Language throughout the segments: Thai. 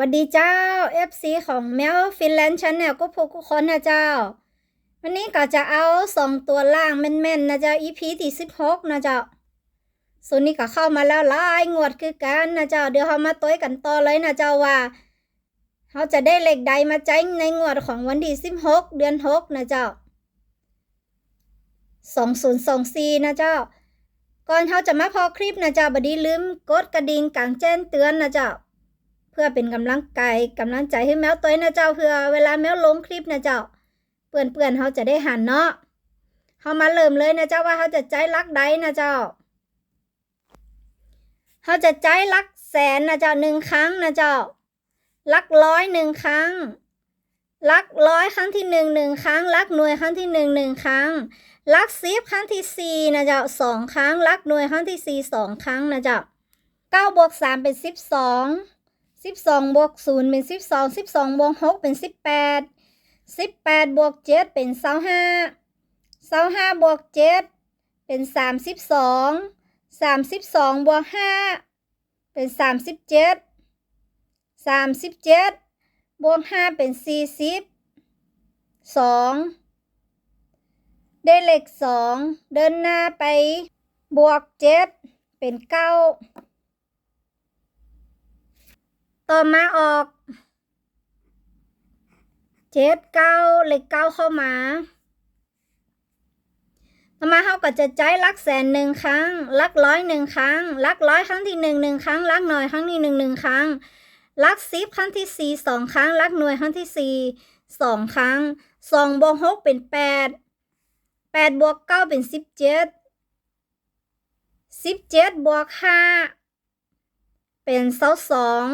วัสดีเจ้า FC ของแมวฟินแลนด์ชาแนลก็พวกทุกคนนะเจ้า วันนี้ก็จะเอาสองตัวล่างแม่นๆนะเจ้า EP ที่สิบหกนะเจ้าส่วนนี้ก็เข้ามาแล้วลายงวดคือกันนะเจ้า เดี๋ยวเรามาต้อยกันต่อเลยนะเจ้าว่าเขาจะได้เหลขใดมาแจ้งในงวดของวันที่สิบหกเดือนหกนะเจ้าสองศูนย์สองสี่นะเจ้า ก่อนเขาจะมาพอคลิปนะเจ้าบดีลืมกดกระดิ่งกลางแจ้งเตือนนะเจ้า เพื่อเป็นกำลังใจกำลังใจให้แมวตัวนะเจ้าเพื่อเวลาแมวลงคลิปนะเจ้าเปื่อนเปื่อนเขาจะได้หันเนาะเขามาเริ่มเลยนะเจ้าว่าเขาจะใจรักใดนะเจ้าเขาจะใจรักแสนนะเจ้าหนึ่งครั้งนะเจ้ารักร้อยหนึ่งครั้งรักร้อยครั้งที่หนึ่งหนึ่งครั้งรักหน่วยครั้งที่หนึ่งหนึ่งครั้งรักสิบครั้งที่สี่นะเจ้าสองครั้งรักหน่วยครั้งที่สี่สองครั้งนะเจ้าเก้าบวกสามเป็นสิบสอง สิบสองบวกศูนย์เป็นสิบสองสิบสองบวกหกเป็นสิบแปดสิบแปดบวกเจ็ดเป็นเศร้าห้าเศร้าห้าบวกเจ็ดเป็นสามสิบสองสามสิบสองบวกห้าเป็นสามสิบเจ็ดสามสิบเจ็ดบวกห้าเป็นสี่สิบสองได้เลขสองเดินหน้าไปบวกเจ็ดเป็นเก้า ต่อมาออกเจ็ดเก้าเลขเก้าเข้ามา ต่อมาเขาก็จะใจลักแสนหนึ่งครั้ง ลักร้อยหนึ่งครั้ง ลักร้อยครั้งที่หนึ่งหนึ่งครั้ง ลักหน่วยครั้งที่หนึ่งหนึ่งครั้ง ลักสิบครั้งที่สี่สองครั้ง ลักหน่วยครั้งที่สี่สองครั้งสองบวกหกเป็นแปดแปดบวกเก้าเป็นสิบเจ็ดสิบเจ็ดบวกห้าเป็นเศร้าสอง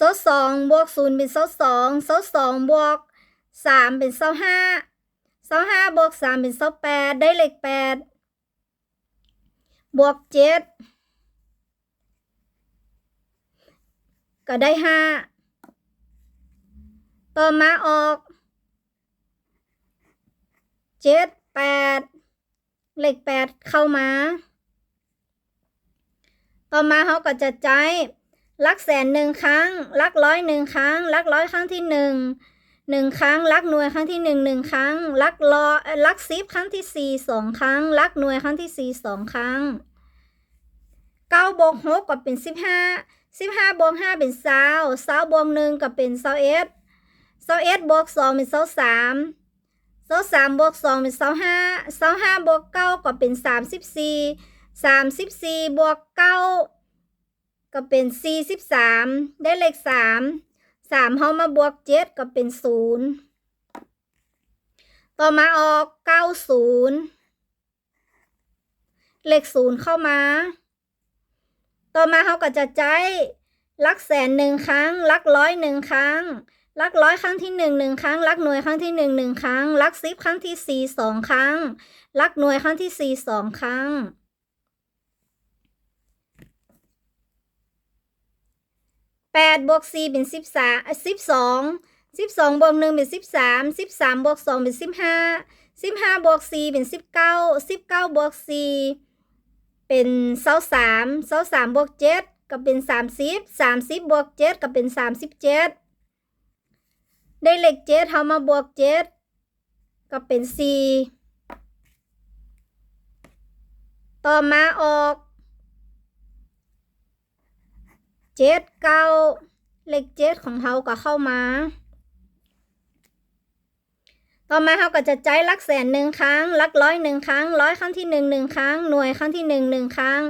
โซสองบวกศูนย์เป็นโซสองโซสองบวกสามเป็นโซห้าโซห้าบวกสามเป็นโซแปดได้เลขแปดบวกเจ็ดก็ได้ห้าต่อมาออกเจ็ดแปดเลขแปดเข้ามา ต่อมาเขาก็จะใจ ลักแสนหนึ่งครั้งลักร้อยหนึ่งครั้งลักร้อยครั้งที่หนึ่งหนึ่งครั้งลักหน่วยครั้งที่หนึ่งหนึ่งครั้งลักร้อยลักสิบครั้งที่สี่สองครั้งลักหน่วยครั้งที่สี่สองครั้งเก้าบวกหกก็เป็นสิบห้าสิบห้าบวกห้าเป็นเศร้าเศร้าบวกหนึ่งก็เป็นเศร้าเอ็ดเศร้าเอ็ดบวกสองเป็นเศร้าสามเศร้าสามบวกสองเป็นเศร้าห้าเศร้าห้าบวกเก้าก็เป็นสามสิบสี่สามสิบสี่บวกเก้า ก็เป็นสี่สิบสามได้เลขสามสามเฮามาบวกเจ็ดก็เป็นศูนย์ต่อมาออกเก้าศูนย์เลขศูนย์เข้ามา ต่อมาเขาก็จะใจลักแสนหนึ่งครั้ง ลักร้อยหนึ่งครั้ง ลักร้อยครั้งที่หนึ่งหนึ่งครั้ง ลักหน่วยครั้งที่หนึ่งหนึ่งครั้ง ลักสิบครั้งที่สี่สองครั้ง ลักหน่วยครั้งที่สี่สองครั้ง แปดบวกสี่เป็นสิบสามสิบสองสิบสองบวกหนึ่งเป็นสิบสามสิบสามบวกสองเป็นสิบห้าสิบห้าบวกสี่เป็นสิบเก้าสิบเก้าบวกสี่เป็นเศร้าสามเศร้าสามบวกเจ็ดก็เป็นสามสิบสามสิบบวกเจ็ดก็เป็นสามสิบเจ็ดได้เลขเจ็ดเอามาบวกเจ็ดก็เป็นสี่ต่อมาออก เจ็ดเก้าเลขเจ็ดของเขาก็เข้ามา ต่อมาเขาก็จะใจลักแสนหนึ่งครั้งลักร้อยหนึ่งครั้งร้อยครั้งที่หนึ่งหนึ่งครั้งหน่วยครั้งที่หนึ่งหนึ่งครั้ง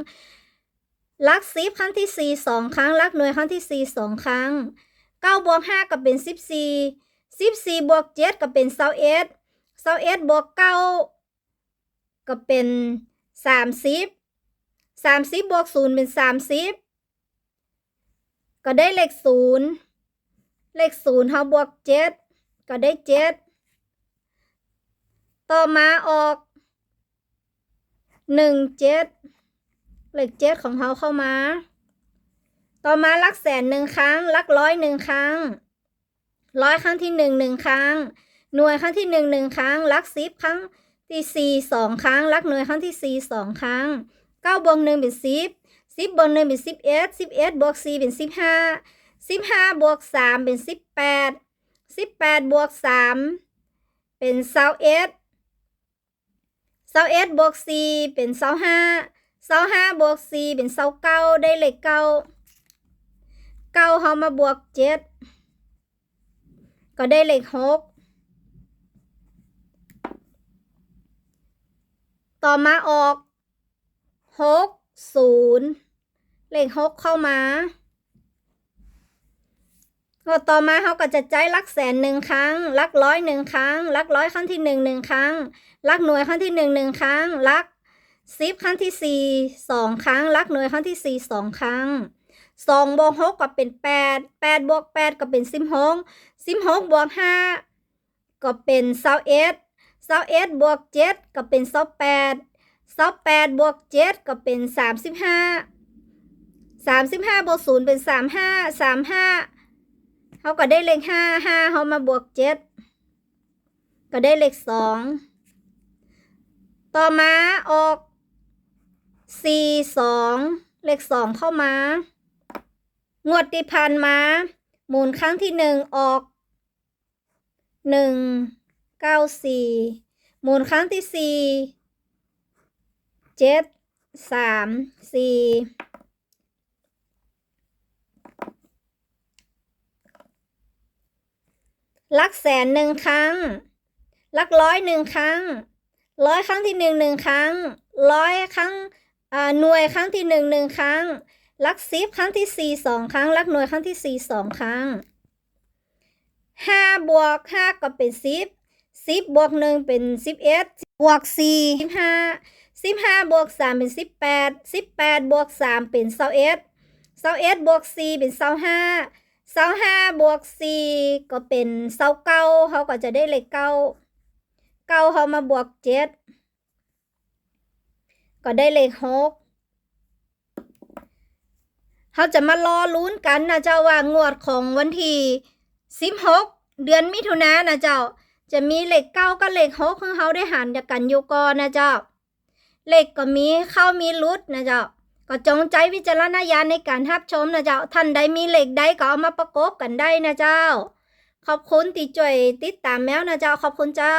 ลักสิบครั้งที่สี่สองครั้งลักหน่วยครั้งที่สี่สองครั้งเก้าบวกห้าก็เป็นสิบสี่สิบสี่บวกเจ็ดก็เป็นเศร้าเอ็ดเศร้าเอ็ดบวกเก้าก็เป็นสามสิบสามสิบบวกศูนย์เป็นสามสิบ ก็ได้เลขศูนย์เลขศูนย์เขาบวกเจ็ดก็ได้เจ็ดต่อมาออกหนึ่งเจ็ดเลขเจ็ดของเขาเข้ามา ต่อมาลักแสนหนึ่งครั้ง ลักร้อยหนึ่งครั้ง ร้อยครั้งที่หนึ่งหนึ่งครั้ง หน่วยครั้งที่หนึ่งหนึ่งครั้ง ลักสิบครั้งที่สี่สองครั้ง ลักหน่วยครั้งที่สี่สองครั้งเก้าบวกหนึ่งเป็นสิบ สิบบวกหนึ่งเป็นสิบเอ็ดสิบเอ็ดบวกสี่เป็นสิบห้าสิบห้าบวกสามเป็นสิบแปดสิบแปดบวกสามเป็นเศร้าเอ็ดเศร้าเอ็ดบวกสี่เป็นเศร้าห้าเศร้าห้าบวกสี่เป็นเศร้าเก้าได้เลขเก้าเก้าเขามาบวกเจ็ดก็ได้เลขหกต่อมาออกหกศูนย์ เลขหกเข้ามาก็ต่อมาเขาก็จะใจายหลักแสนหนึ่งครั้ง ลักร้อยหนึ่งครั้ง ลักร้อยครั้งที่หนึ่งหนึ่งครั้ง ลักหน่วยครั้งที่หนึ่งหนึ่งครั้ง ลักสิบครั้งที่สี่สองครั้ง ลักหน่วยครั้งที่สี่สองครั้งสองบวกหกก็เป็นแปดแปดบวกแปดก็เป็นสิบหกสิบหกบวกห้าก็เป็นเศร้าเอ็ดเศร้าเอ็ดบวกเจ็ดก็เป็นเศร้าแปดเศร้าแปดบวกเจ็ดก็เป็นสามสิบห้า สามสิบห้าบวกศูนย์เป็นสามห้าสามห้าเขาก็ได้เลขห้าห้าเขามาบวกเจ็ดก็ได้เลขสองต่อมาออกสี่สองเลขสองเข้ามางวดที่ผ่านมาหมุนครั้งที่หนึ่งออกหนึ่งเก้าสี่หมุนครั้งที่สี่เจ็ดสามสี่ ลักแสนหนึ่งครั้ง ลักร้อยหนึ่งครั้ง ร้อยครั้งที่หนึ่งหนึ่งครั้ง ร้อยครั้งอ่าหน่วยครั้งที่หนึ่งหนึ่งครั้ง ลักสิบครั้งที่สี่สองครั้ง ลักหน่วยครั้งที่สี่สองครั้งห้าบวกห้าก็เป็นสิบสิบบวกหนึ่งเป็นสิบเอ็ดบวกสี่สิบห้าสิบห้าบวกสามเป็นสิบแปดสิบแปดบวกสามเป็นเศร้าเอ็ดเศร้าเอ็ดบวกสี่เป็นเศร้าห้า เศร้าห้าบวกสี่ก็เป็นเศร้าเก้าเขาก็จะได้เลขเก้าเก้าเขามาบวกเจ็ดก็ได้เลขหกเขาจะมารอลุ้นกันนะเจ้าว่างวดของวันที่สิบหกเดือนมิถุนายนนะเจ้า จะมีเลขเก้ากับเลขหกของเขาได้หันจากกันอยู่ก่อนนะเจ้าเลขก็มีเข้ามีรุดนะเจ้า ก็จงใจวิจารณญาณในการรับชมนะเจ้า ท่านใดมีเหล็กใดก็เอามาประกบกันได้นะเจ้า ขอบคุณที่ช่วยติดตามแมวนะเจ้า ขอบคุณเจ้า